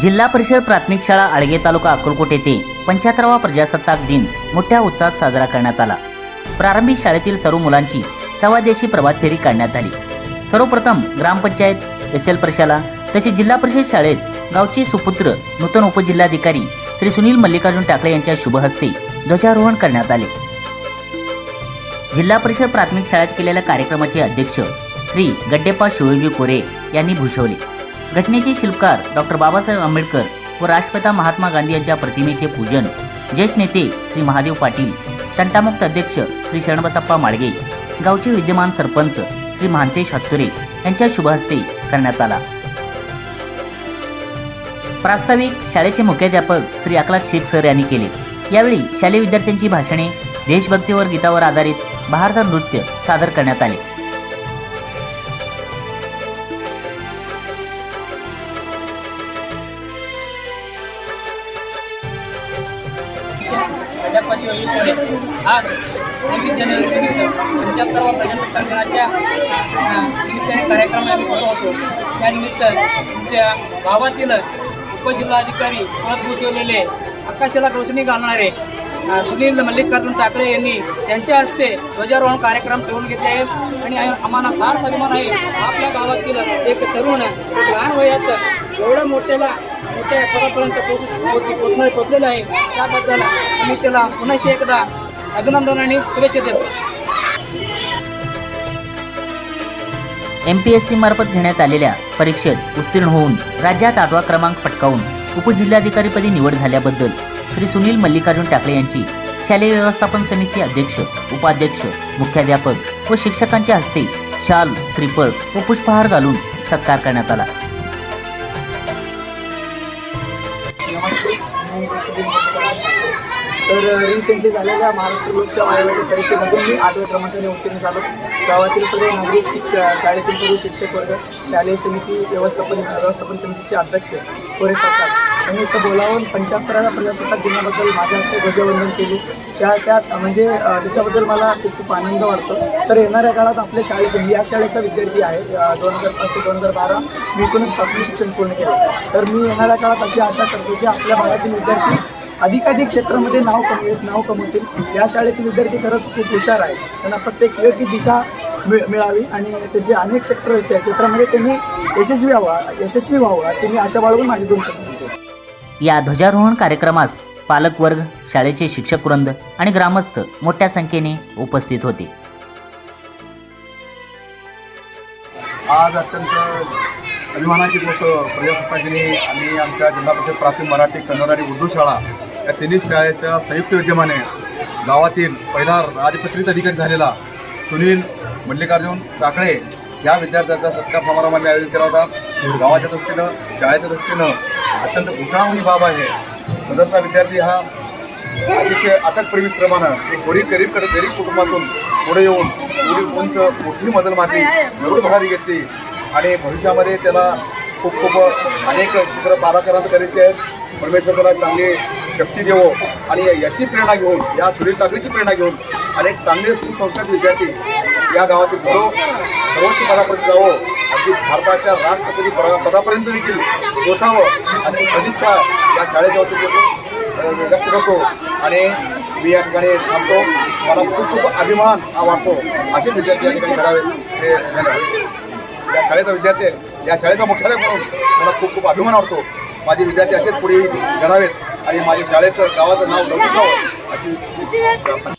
जिल्हा परिषद प्राथमिक शाळा आळगे तालुका अक्कलकोट येथे पंच्याहत्तरावा प्रजासत्ताक दिन मोठ्या उत्साहात साजरा करण्यात आला. प्रारंभी शाळेतील सर्व मुलांची सवादेशी प्रभात फेरी काढण्यात आली. सर्वप्रथम ग्रामपंचायत एस एल प्रशाला तसेच जिल्हा परिषद शाळेत गावचे सुपुत्र नूतन उपजिल्हाधिकारी श्री सुनील मल्लिकार्जुन टाकळे यांच्या शुभहस्ते ध्वजारोहण करण्यात आले. जिल्हा परिषद प्राथमिक शाळेत केलेल्या कार्यक्रमाचे अध्यक्ष श्री गड्डेप्पा शिवयोगी कोरे यांनी भूषवले. घटनेचे शिल्पकार डॉक्टर बाबासाहेब आंबेडकर व राष्ट्रपिता महात्मा गांधी यांच्या प्रतिमेचे पूजन. ज्येष्ठ नेते श्री महादेव पाटील तंटामुक्त अध्यक्ष श्री शरणबसप्पा माळगे गावचे विद्यमान सरपंच श्री महांतेश हत्तुरे यांच्या शुभहस्ते करण्यात आला. प्रास्ताविक शाळेचे मुख्याध्यापक श्री अकलात शेख सर यांनी केले. यावेळी शालेय विद्यार्थ्यांची भाषणे देशभक्तीवर गीतावर आधारित भारत नृत्य सादर करण्यात आले. प्रजापाशी होईपुढे आज सव्वीस जानेवारी निमित्त पंच्याहत्तरवा प्रजासत्ताक दिनाच्या निमित्ताने कार्यक्रम आम्ही होतो. त्यानिमित्त तुमच्या गावातील उपजिल्हाधिकारी पद भूषवलेले आकाशाला रोशनी घालणारे सुनील मल्लिकार्जुन ठाकरे यांनी त्यांच्या हस्ते ध्वजारोहण कार्यक्रम ठेवून घेतले आहे आणि आम्हाला सार्थ अभिमान आहे. आपल्या गावातील एक तरुण लहान वयात एवढं मोठ्याला मोठ्या पदापर्यंत पोहोचू पोहोचणार पोहोचलेलं आहे. त्याबद्दल आम्ही त्याला पुन्हा एकदा अभिनंदन आणि शुभेच्छा देतो. एम पी एस सी मार्फत घेण्यात आलेल्या परीक्षेत उत्तीर्ण होऊन राज्यात आठवा क्रमांक पटकावून उपजिल्हाधिकारीपदी निवड झाल्याबद्दल श्री सुनील मल्लिकार्जुन टाकळे यांची शालेय व्यवस्थापन समिती अध्यक्ष उपाध्यक्ष मुख्याध्यापक व शिक्षकांच्या हस्ते शाल श्रीफळ व पुष्पहार घालून सत्कार करण्यात आला. तर रिसेंटली झालेल्या महाराष्ट्र लोकसेवा आयोगाच्या परीक्षेमधून मी आठव्या क्रमांकाने उत्तीर्ण झालो. गावातील सर्व नागरिक शिक्षक शाळेतील सर्व शिक्षक वर्ग शालेय समिती व्यवस्थापन व्यवस्थापन समितीचे अध्यक्ष कोरे सरकार आणि इथं बोलावून पंच्याहत्तराव्या प्रजासत्ताक दिनाबद्दल माझ्या हस्ते ध्वजवंदन केली. त्या त्यात म्हणजे त्याच्याबद्दल मला खूप खूप आनंद वाटतो. तर येणाऱ्या काळात आपल्या शाळेत या शाळेचा विद्यार्थी आहे. दोन हजार पाच ते दोन हजार बारा मी एकूणच प्राथमिक शिक्षण पूर्ण केलं. तर मी येणाऱ्या काळात अशी आशा करतो की आपल्या भागातील विद्यार्थी अधिकाधिक क्षेत्रामध्ये नाव कमवेत नाव कमवतील. या शाळेतील विद्यार्थी खरंच खूप हुशार आहे त्यांना प्रत्येक योग्य दिशा मिळ मिळावी आणि त्याचे अनेक क्षेत्र क्षेत्रामध्ये त्यांनी यशस्वी व्हावा यशस्वी व्हावं अशी मी आशा बाळगून माझी दोन सांगतो या ध्वजारोहण कार्यक्रमास पालक वर्ग शाळेचे शिक्षक वृंद आणि ग्रामस्थ मोठ्या संख्येने उपस्थित होते. आज अत्यंत अभिमानाची गोष्ट प्रजासत्ताक दिनी आणि आमच्या जिल्हा परिषद प्राथमिक मराठी कन्नड आणि उर्दू शाळा या तिन्ही शाळेच्या संयुक्त विद्यमाने गावातील पहिला राजपत्रित अधिकारी झालेला सुनील मल्लिकार्जुन टाकळे या विद्यार्थ्यांचा सत्कार समारंभाने आयोजित केला होता. गावाच्या दृष्टीनं शाळेच्या दृष्टीनं अत्यंत उठावणी बाब आहे. सदरचा विद्यार्थी हा अतिशय अथक श्रमानं एक गरीब गरीब गरीब कुटुंबातून पुढे येऊन पुढील उंच मोठी मदल मारली एवढी भरारी घेतली आणि भविष्यामध्ये त्याला खूप खूप अनेक चित्र पाराकरांचं करायचे आहेत. परमेश्वर त्याला चांगली शक्ती देवो आणि याची प्रेरणा घेऊन या सुनील टाकळीची प्रेरणा घेऊन अनेक चांगले सुसंस्कृत विद्यार्थी या गावातील घरो सर्वोच्च पदापर्यंत जावं. अगदी भारताच्या राष्ट्रपती पदा- पदापर्यंत देखील पोचावं अशी सदिच्छा या शाळेच्या वतीने व्यक्त करतो. आणि मी या ठिकाणी थांबतो. मला खूप खूप अभिमान हा वाटतो असे विद्यार्थी या ठिकाणी घडावे हे या शाळेचा विद्यार्थी या शाळेचा मुख्यालय म्हणून मला खूप खूप अभिमान वाटतो. माझे विद्यार्थी असेच पुढे घडावेत. आणि माझ्या शाळेचं गावाचं नाव लवकर अशी